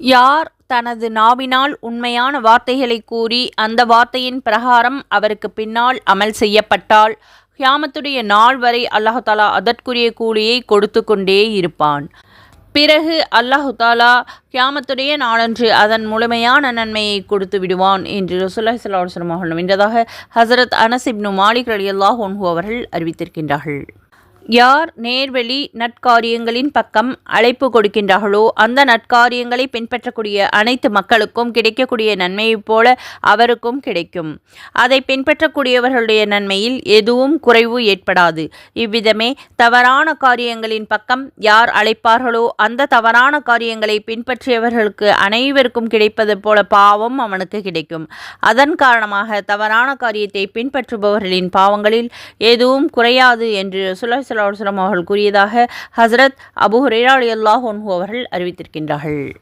யார் தனது நாவினால் உண்மையான வார்த்தைகளை கூறி அந்த வார்த்தையின் பிரகாரம் அவருக்கு பின்னால் அமல் செய்யப்பட்டால் ஹியாமத்துடைய நாள் வரை அல்லாஹாலா அதற்குரிய கூலியை கொடுத்து கொண்டே இருப்பான். பிறகு அல்லாஹு தாலா கியாமத்துடைய நாளன்று அதன் முழுமையான நன்மையை கொடுத்து விடுவான் என்று ரசூல்லாஹி ஸல்லல்லாஹு அலைஹி அவர்கள் என்றதாக ஹசரத் அனசிப்னு இப்னு மாலிக் அவர்கள் அறிவித்திருக்கின்றார்கள். யார் நேர்வழி நற்காரியங்களின் பக்கம் அழைப்பு கொடுக்கின்றார்களோ அந்த நற்காரியங்களை பின்பற்றக்கூடிய அனைத்து மக்களுக்கும் கிடைக்கக்கூடிய நன்மையைப் போல அவருக்கும் கிடைக்கும். அதை பின்பற்றக்கூடியவர்களுடைய நன்மையில் எதுவும் குறைவு ஏற்படாது. இவ்விதமே தவறான காரியங்களின் பக்கம் யார் அழைப்பார்களோ அந்த தவறான காரியங்களை பின்பற்றியவர்களுக்கு அனைவருக்கும் கிடைப்பது போல பாவம் அவனுக்கு கிடைக்கும். அதன் காரணமாக தவறான காரியத்தை பின்பற்றுபவர்களின் பாவங்களில் எதுவும் குறையாது என்று சுழ சலாஹ் அவர்கள் கூறியதாக ஹசரத் அபு ஹுரேரா அலி அல்லாஹ் அவர்கள் அறிவித்திருக்கின்றார்கள்.